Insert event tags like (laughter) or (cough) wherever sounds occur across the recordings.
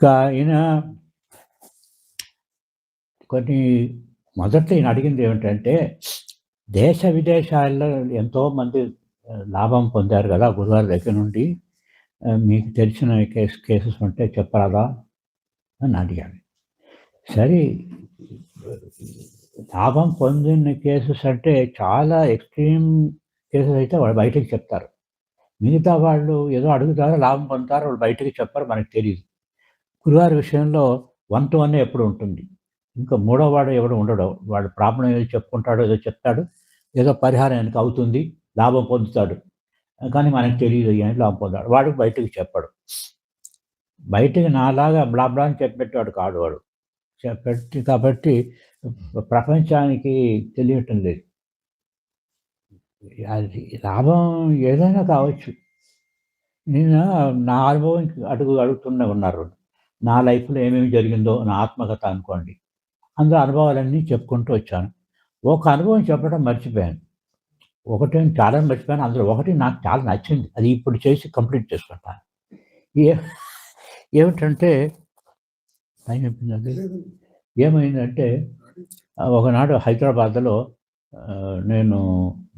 ఇంకా ఈయన కొన్ని మొదట్లో ఈయన అడిగింది ఏమిటంటే దేశ విదేశాల్లో ఎంతోమంది లాభం పొందారు కదా గురువారి దగ్గర నుండి మీకు తెలిసిన కేసు కేసెస్ ఉంటే చెప్పరాదా అని అడిగాను సరే లాభం పొందిన కేసెస్ అంటే చాలా ఎక్స్ట్రీమ్ కేసెస్ అయితే వాళ్ళు బయటకు చెప్తారు. మిగతా వాళ్ళు ఏదో అడుగుతారో లాభం పొందుతారో వాళ్ళు బయటకు చెప్పారు మనకు తెలియదు గురువారి విషయంలో వన్ టు వన్ ఎప్పుడు ఉంటుంది. ఇంకా మూడో వాడు ఎవడు ఉండడు. వాడు ప్రాబ్లం ఏదో చెప్పుకుంటాడో ఏదో చెప్తాడు. ఏదో పరిహారం ఆయనకు అవుతుంది. లాభం పొందుతాడు. కానీ మనకు తెలియదు ఏం లాభం పొందాడు. వాడు బయటకు చెప్పాడు. బయటకు నాలాగా బ్లాబ్లా అని చెప్పేటాడు కాడు వాడు. చెప్పి కాబట్టి ప్రపంచానికి తెలియటం లేదు. అది లాభం ఏదైనా కావచ్చు. నేను నా అనుభవం అడుగు అడుగుతూనే ఉన్నారు. నా లైఫ్లో ఏమేమి జరిగిందో నా ఆత్మకథ అనుకోండి. అందులో అనుభవాలన్నీ చెప్పుకుంటూ వచ్చాను. ఒక అనుభవం చెప్పడం మర్చిపోయాను. ఒకటి చాలా మర్చిపోయాను. అందులో ఒకటి నాకు చాలా నచ్చింది. అది ఇప్పుడు చేసి కంప్లీట్ చేసుకుంటాను. ఏ ఏమిటంటే టైం అయిపోయిందండి ఏమైందంటే ఒకనాడు హైదరాబాద్లో నేను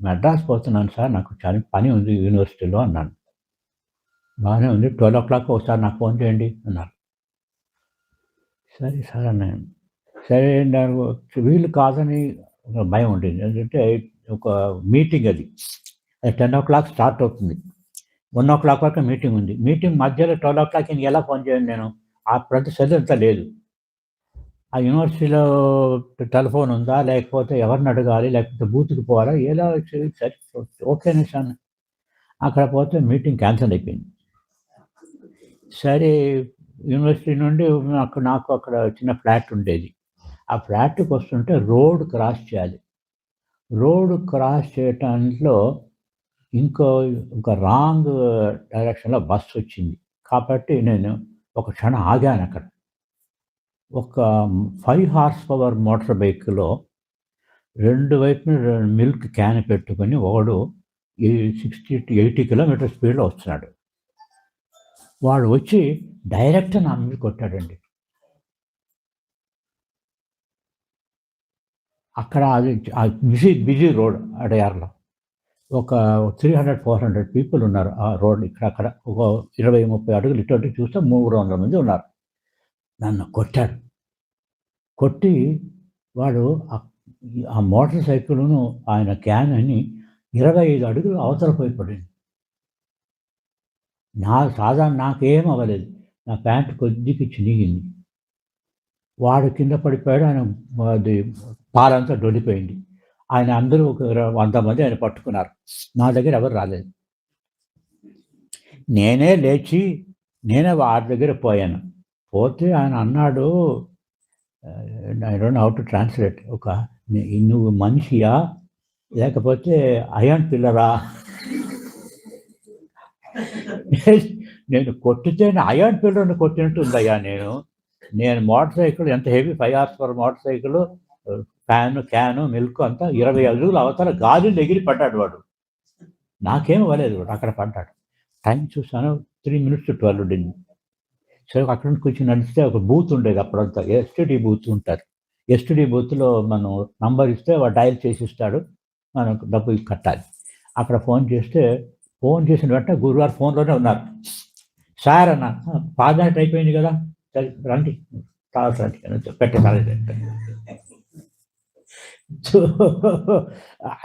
మెడ్రాస్ పోతున్నాను సార్. నాకు చాలా పని ఉంది యూనివర్సిటీలో అన్నాను. బాగానే ఉంది. ట్వెల్వ్ ఓ క్లాక్ ఒకసారి నాకు ఫోన్ చేయండి అన్నారు. సరే సార్ అన్నాను సరే నాకు వీలు కాదని ఒక భయం ఉండేది. ఎందుకంటే ఒక మీటింగ్ అది. అది టెన్ ఓ క్లాక్ స్టార్ట్ అవుతుంది. వన్ ఓ క్లాక్ వరకు మీటింగ్ ఉంది. మీటింగ్ మధ్యలో ట్వెల్వ్ ఓ క్లాక్ ఇంక ఎలా ఫోన్ చేయండి నేను? ఆ ప్రతి చదువు లేదు. ఆ యూనివర్సిటీలో టెలిఫోన్ ఉందా? లేకపోతే ఎవరిని అడగాలి? లేకపోతే బూత్కి పోవాలా? ఎలా సరే ఓకేనే సార్ అక్కడ పోతే మీటింగ్ క్యాన్సిల్ అయిపోయింది. సరే యూనివర్సిటీ నుండి నాకు నాకు అక్కడ చిన్న ఫ్లాట్ ఉండేది. ఆ ఫ్లాట్కి వస్తుంటే రోడ్ క్రాస్ చేయాలి. రోడ్ క్రాస్ చేయటానిలో ఇంకో ఇంకా రాంగ్ డైరెక్షన్లో బస్సు వచ్చింది. కాబట్టి నేను ఒక క్షణం ఆగాను అక్కడ. ఒక ఫైవ్ హార్స్ పవర్ మోటార్ బైక్లో రెండు వైపున మిల్క్ క్యాన్ పెట్టుకొని ఒకడు సిక్స్టీ టు ఎయిటీ కిలోమీటర్ స్పీడ్లో వస్తున్నాడు. వాడు వచ్చి డైరెక్ట్ నా మీద కొట్టాడండి. అక్కడ అది బిజీ బిజీ రోడ్ అడయార్లో. ఒక three hundred four hundred people ఉన్నారు ఆ రోడ్ ఇక్కడ అక్కడ. ఒక ఇరవై ముప్పై అడుగులు ఇటువంటి చూస్తే మూడు వందల మంది ఉన్నారు. నన్ను కొట్టాడు కొట్టి వాడు ఆ- ఆ మోటార్ సైకిల్ను ఆయన క్యాన్ అని ఇరవై ఐదు అడుగులు అవతల పోయి పడింది. నా సాధారణ నాకేం అవ్వలేదు. నా ప్యాంటు కొద్దిగా చినిగింది వాడు కింద పడిపోయాడు ఆయన అది పాలంతా దొడిపోయింది. ఆయన అందరూ ఒక వంద మంది ఆయన పట్టుకున్నారు. నా దగ్గర ఎవరు రాలేదు. నేనే లేచి నేనే వాడి దగ్గర పోయాను. పోతే ఆయన అన్నాడు I don't how to translate ఒక నువ్వు మనిషియా? లేకపోతే అయాన్ పిల్లరా (laughs) నేను కొట్టితే అయాన్ పిల్లర్ని కొట్టినట్టు ఉందయ్యా నేను. నేను మోటార్ సైకిల్ ఎంత heavy five hours per motorcycle fan can milk అంతా ఇరవై అడుగులు అవతల గాలిలో ఎగిరి పడ్డాడు వాడు. నాకేం అవ్వలేదు వాడు అక్కడ పడ్డాడు. టైం చూసాను త్రీ మినిట్స్ ట్వెల్వ్ ఉండింది. సరే అక్కడ నుంచి కూర్చొని నడిస్తే ఒక బూత్ ఉండేది అప్పుడంతా. ఎస్టీడీ బూత్ ఉంటారు. ఎస్టీడీ బూత్లో మనం నంబర్ ఇస్తే వాడు డయల్ చేసి ఇస్తాడు మనం డబ్బు కట్టాలి. అక్కడ ఫోన్ చేస్తే ఫోన్ చేసిన వెంటనే గురువారు ఫోన్లోనే ఉన్నారు. సార్ అన్న పాదనైట్ అయిపోయింది కదా. సరే రండి. తర్వాత రండి. అని పెట్టేసారి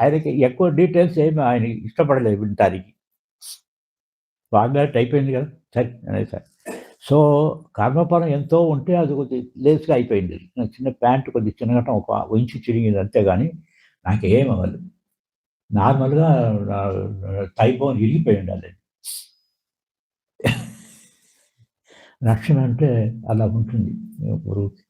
ఆయనకి ఎక్కువ డీటెయిల్స్ ఏమి ఆయన ఇష్టపడలేదు వింటానికి పాదనైట్ అయిపోయింది కదా. సరే అనేది సార్. సో కర్మఫలం ఎంతో ఉంటే అది కొద్ది లేస్గా అయిపోయింది. నా చిన్న ప్యాంటు కొద్ది చిన్నగటం ఒక ఉంచి చిరిగింది అంతేగాని నాకేం అవ్వలేదు. నార్మల్గా టైపోన్ ఇరిగిపోయి ఉండాలి రక్షణ అంటే అలా ఉంటుంది. గురువుకి